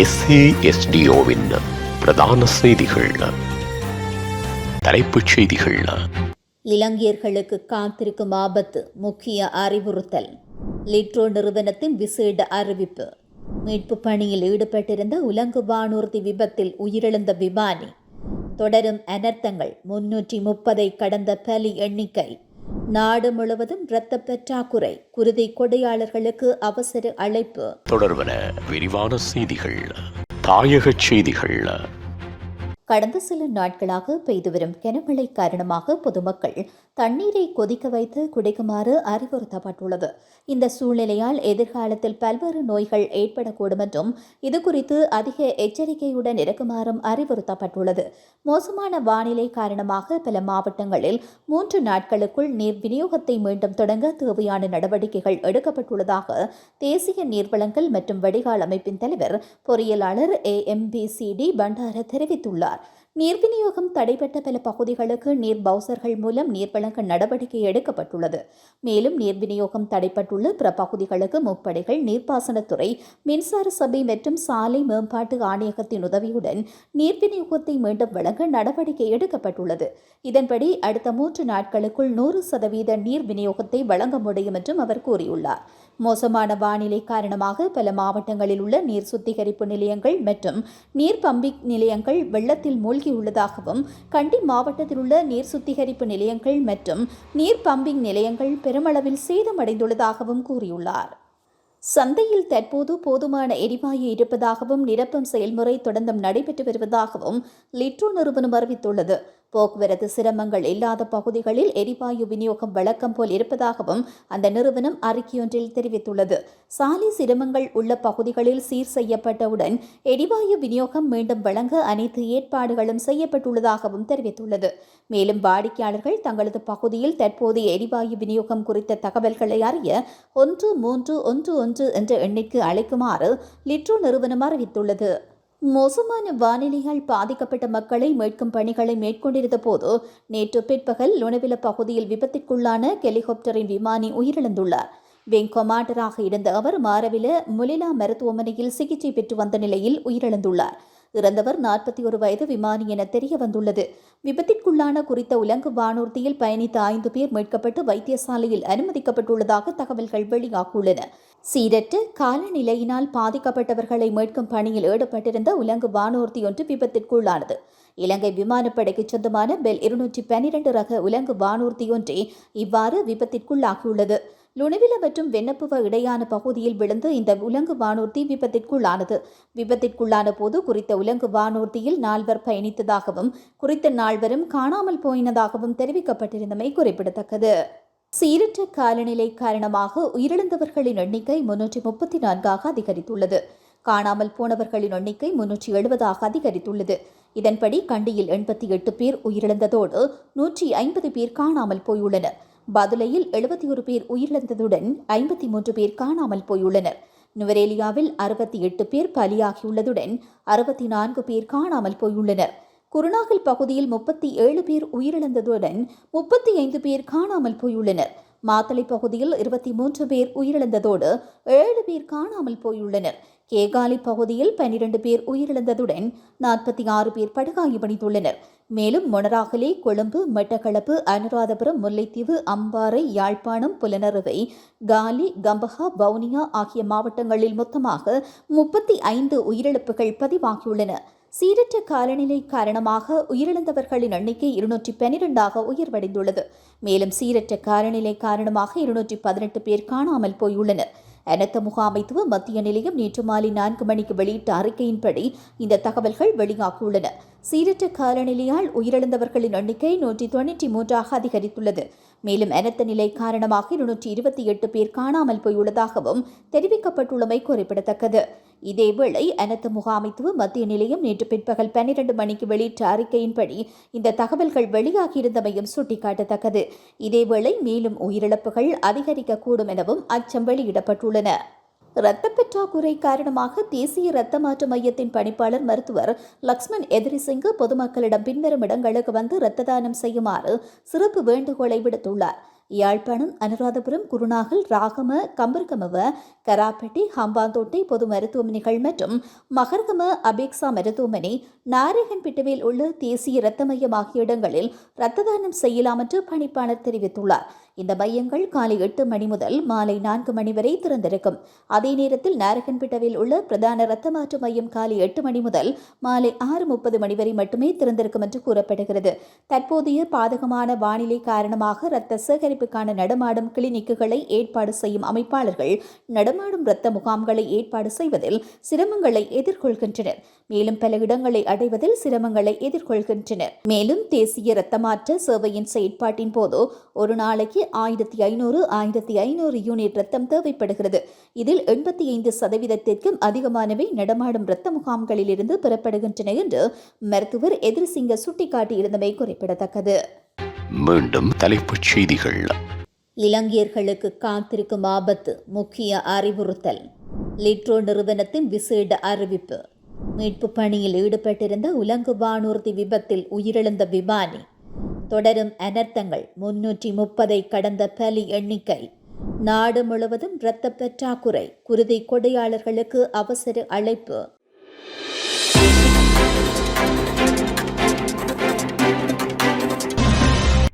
எஸ்ஏஎஸ்டிஓவின் பிரதான செய்திகள். தலைப்புச் செய்திகள். இலங்கையர்களுக்கு காத்திருக்கும் ஆபத்து முக்கிய அறிவுறுத்தல். லிட்ரோ நிறுவனத்தின் விசேட அறிவிப்பு. மீட்பு பணியில் ஈடுபட்டிருந்த உலங்கு வானூர்தி விபத்தில் உயிரிழந்த விமானி. தொடரும் அனர்த்தங்கள் முன்னூற்றி முப்பதை கடந்த பலி எண்ணிக்கை. நாடு முழுவதும் இரத்த பற்றாக்குறை குருதி கொடையாளர்களுக்கு அவசர அழைப்பு. தொடர்பன விரிவான செய்திகள் தாயகச் செய்திகள். கடந்த சில நாட்களாக பெய்து வரும் கனமழை காரணமாக பொதுமக்கள் தண்ணீரை கொதிக்க வைத்து குடிக்குமாறு அறிவுறுத்தப்பட்டுள்ளது. இந்த சூழ்நிலையால் எதிர்காலத்தில் பல்வேறு நோய்கள் ஏற்படக்கூடும் என்றும் இதுகுறித்து அதிக எச்சரிக்கையுடன் இருக்குமாறும் அறிவுறுத்தப்பட்டுள்ளது. மோசமான வானிலை காரணமாக பல மாவட்டங்களில் மூன்று நாட்களுக்குள் நீர் விநியோகத்தை மீண்டும் தொடங்க தேவையான நடவடிக்கைகள் எடுக்கப்பட்டுள்ளதாக தேசிய நீர்வளங்கள் மற்றும் வடிகால் அமைப்பின் தலைவர் பொறியியலாளர் A M P C D Bandara தெரிவித்துள்ளார். நீர் விநியோகம் தடைபட்ட பல பகுதிகளுக்கு நீர் பவுசர்கள் மூலம் நீர் வழங்க நடவடிக்கை எடுக்கப்பட்டுள்ளது. மேலும் நீர் விநியோகம் தடைப்பட்டுள்ள பிற பகுதிகளுக்கு முப்படைகள் நீர்ப்பாசனத்துறை மின்சார சபை மற்றும் சாலை மேம்பாட்டு ஆணையகத்தின் உதவியுடன் நீர் விநியோகத்தை மீண்டும் வழங்க நடவடிக்கை எடுக்கப்பட்டுள்ளது. இதன்படி அடுத்த மூன்று நாட்களுக்குள் நூறு சதவீத நீர் விநியோகத்தை வழங்க முடியும் என்றும் அவர் கூறியுள்ளார். மோசமான வானிலை காரணமாக பல மாவட்டங்களில் உள்ள நீர் சுத்திகரிப்பு நிலையங்கள் மற்றும் நீர் பம்பிங் நிலையங்கள் வெள்ளத்தில் மூழ்கியுள்ளதாகவும் கண்டி மாவட்டத்தில் உள்ள நீர் சுத்திகரிப்பு நிலையங்கள் மற்றும் நீர் பம்பிங் நிலையங்கள் பெருமளவில் சேதமடைந்துள்ளதாகவும் கூறியுள்ளார். சந்தையில் தற்போது போதுமான எரிவாயு இருப்பதாகவும் நிரப்பும் செயல்முறை தொடர்ந்தும் நடைபெற்று வருவதாகவும் லிட்ரோ நிறுவனம் அறிவித்துள்ளது. போக்குவரத்து சிரமங்கள் இல்லாத பகுதிகளில் எரிவாயு விநியோகம் வழக்கம் போல் இருப்பதாகவும் அந்த நிறுவனம் அறிக்கையொன்றில் தெரிவித்துள்ளது. சாலை சிரமங்கள் உள்ள பகுதிகளில் சீர் செய்யப்பட்டவுடன் எரிவாயு விநியோகம் மீண்டும் வழங்க அனைத்து ஏற்பாடுகளும் செய்யப்பட்டுள்ளதாகவும் தெரிவித்துள்ளது. மேலும் வாடிக்கையாளர்கள் தங்களது பகுதியில் தற்போதைய எரிவாயு விநியோகம் குறித்த தகவல்களை அறிய ஒன்று மூன்று ஒன்று ஒன்று என்ற எண்ணிற்கு அழைக்குமாறு லிட்ரோ நிறுவனம் அறிவித்துள்ளது. மோசமான வானிலையால் பாதிக்கப்பட்ட மக்களை மீட்கும் பணிகளை மேற்கொண்டிருந்த போது நேற்று பிற்பகல் லுணவில பகுதியில் விபத்திற்குள்ளான ஹெலிகாப்டரின் விமானி உயிரிழந்துள்ளார். விங் கொமாண்டராக இருந்த அவர் மாரவில முலிலா மருத்துவமனையில் சிகிச்சை பெற்று வந்த நிலையில் உயிரிழந்துள்ளார். இறந்தவர் நாற்பத்தி ஒரு வயது விமானி என தெரிய வந்துள்ளது. விபத்திற்குள்ளான குறித்த உலங்கு வானூர்தியில் பயணித்த ஐந்து பேர் மீட்கப்பட்டு வைத்தியசாலையில் அனுமதிக்கப்பட்டுள்ளதாக தகவல்கள் வெளியாகியுள்ளன. சீரற்ற காலநிலையினால் பாதிக்கப்பட்டவர்களை மீட்கும் பணியில் ஈடுபட்டிருந்த உலங்கு வானூர்தி ஒன்று விபத்திற்குள்ளானது. இலங்கை விமானப்படைக்கு சொந்தமான பெல் இருநூற்றி பன்னிரண்டு ரக உலங்கு வானூர்தி ஒன்றே இவ்வாறு விபத்திற்குள்ளாகியுள்ளது. லுணுவில மற்றும் வெண்ணப்புவ இடையான பகுதியில் விழுந்து இந்த உலங்கு வானூர்தி விபத்திற்குள்ளானது. விபத்திற்குள்ளான போது குறித்த உலங்கு வானூர்தியில் நால்வர் பயணித்ததாகவும் குறித்த நால்வரும் காணாமல் போயினதாகவும் தெரிவிக்கப்பட்டிருந்தமை குறிப்பிடத்தக்கது. சீரற்ற காலநிலை காரணமாக உயிரிழந்தவர்களின் எண்ணிக்கை முன்னூற்றி முப்பத்தி நான்காக அதிகரித்துள்ளது. காணாமல் போனவர்களின் எண்ணிக்கை முன்னூற்றி எழுபதாக அதிகரித்துள்ளது. இதன்படி கண்டியில் எண்பத்தி எட்டு பேர் உயிரிழந்ததோடு நூற்றி ஐம்பது பேர் காணாமல் போயுள்ளனர். பதுலையில் எழுபத்தி ஒரு பேர் உயிரிழந்ததுடன் ஐம்பத்தி மூன்று பேர் காணாமல் போயுள்ளனர். நுவரேலியாவில் அறுபத்தி எட்டு பேர் பலியாகியுள்ளதுடன் அறுபத்தி நான்கு பேர் காணாமல் போயுள்ளனர். குருநாகல் பகுதியில் முப்பத்தி ஏழு பேர் உயிரிழந்ததுடன் முப்பத்தி ஐந்து பேர் காணாமல் போயுள்ளனர். மாத்தளை பகுதியில் இருபத்தி மூன்று பேர் உயிரிழந்ததோடு ஏழு பேர் காணாமல் போயுள்ளனர். கேகாலி பகுதியில் பன்னிரண்டு பேர் உயிரிழந்ததுடன் நாற்பத்தி ஆறு பேர் படுகாயமடைந்துள்ளனர் மேலும் மொனராகலே கொழும்பு மட்டக்களப்பு அனுராதபுரம் முல்லைத்தீவு அம்பாறை யாழ்ப்பாணம் புலனறுவை காலி கம்பஹா வவுனியா ஆகிய மாவட்டங்களில் மொத்தமாக முப்பத்தி ஐந்து உயிரிழப்புகள் பதிவாகியுள்ளன. சீரற்ற காலநிலை காரணமாக உயிரிழந்தவர்களின் எண்ணிக்கை இருநூற்றி பனிரெண்டாக உயர்வடைந்துள்ளது. மேலும் சீரற்ற காலநிலை காரணமாக இருநூற்றி பதினெட்டு பேர் காணாமல் போயுள்ளனர். அனர்த்த முகாமைத்துவ மத்திய நிலையம் நேற்று மாலை நான்கு மணிக்கு வெளியிட்ட அறிக்கையின்படி இந்த தகவல்கள் வெளியாகியுள்ளன. சீரற்ற காலநிலையால் உயிரிழந்தவர்களின் எண்ணிக்கை நூற்றி தொண்ணூற்றி மூன்றாக அதிகரித்துள்ளது. மேலும் அனர்த்த நிலை காரணமாக இருநூற்றி இருபத்தி எட்டு பேர் காணாமல் போயுள்ளதாகவும் தெரிவிக்கப்பட்டுள்ளமை குறிப்பிடத்தக்கது. இதேவேளை அனர்த்த முகாமைத்துவ மத்திய நிலையம் நேற்று பிற்பகல் பன்னிரண்டு மணிக்கு வெளியிட்ட அறிக்கையின்படி இந்த தகவல்கள் வெளியாகியிருந்தமையும் சுட்டிக்காட்டத்தக்கது. இதேவேளை மேலும் உயிரிழப்புகள் அதிகரிக்கக்கூடும் எனவும் அச்சம் வெளியிடப்பட்டுள்ளன. இரத்த பற்றாக்குறை காரணமாக தேசிய இரத்த மாற்று மையத்தின் பணிப்பாளர் மருத்துவர் லக்ஷ்மண் எதிரிசிங்கு பொதுமக்களிடம் பின்வரும் இடங்களுக்கு வந்து இரத்த தானம் செய்யுமாறு சிறப்பு வேண்டுகோளை விடுத்துள்ளார். யாழ்ப்பாணம் அனுராதபுரம் குருநாகல் ராகம கம்பர்கமவ கராப்பட்டி ஹம்பாந்தோட்டை பொது மருத்துவமனைகள் மற்றும் மகர்கம அபேக்ஸா மருத்துவமனை நாரகன்பிட்டவில் உள்ள தேசிய இரத்த மையம் ஆகிய இடங்களில் இரத்த தானம் செய்யலாம் என்று பணிப்பாளர் தெரிவித்துள்ளார். இந்த மையங்கள் காலை எட்டு மணி முதல் மாலை நான்கு மணி வரை திறந்திருக்கும். அதே நேரத்தில் நாரகன்பிட்டவில் உள்ள பிரதான இரத்த மாற்று மையம் காலை எட்டு மணி முதல் மாலை ஆறு முப்பது மணி வரை மட்டுமே திறந்திருக்கும் என்று கூறப்படுகிறது. தற்போதைய பாதகமான வானிலை காரணமாக இரத்த சேகரிப்புக்கான நடமாடும் கிளினிக்குகளை ஏற்பாடு செய்யும் அமைப்பாளர்கள் நடமாடும் இரத்த முகாம்களை ஏற்பாடு செய்வதில் சிரமங்களை எதிர்கொள்கின்றனர். மேலும் பல இடங்களை அடைவதில் சிரமங்களை எதிர்கொள்கின்றனர். மேலும் தேசிய இரத்த மாற்ற சேவையின் செயற்பாட்டின் போது ஒரு நாளைக்கு ஆயிரத்தி ஐநூறு ஆயிரத்தி ஐநூறு யூனிட் ரத்தம் தேவைப்படுகிறது. இதில் எண்பத்தி ஐந்து சதவீதத்திற்கும் அதிகமானவை நடமாடும் இரத்த முகாம்களிலிருந்து பெறப்படுகின்றன என்று மருத்துவர் எதிர்சிங்க சுட்டிக்காட்டியிருந்தமை குறிப்பிடத்தக்கது. மீண்டும் தலைப்புச் செய்திகள். இலங்கையர்களுக்கு காத்திருக்கும் ஆபத்து முக்கிய அறிவுறுத்தல். லிட்ரோ நிறுவனத்தின் விசேட அறிவிப்பு. மீட்பு பணியில் ஈடுபட்டிருந்த உலங்கு வானூர்தி விபத்தில் உயிரிழந்த விமானி தொடரும் அனர்த்தங்கள். முன்னூற்றி முப்பதை கடந்த பலி எண்ணிக்கை. நாடு முழுவதும் இரத்த பற்றாக்குறை. குருதி கொடையாளர்களுக்கு அவசர அழைப்பு.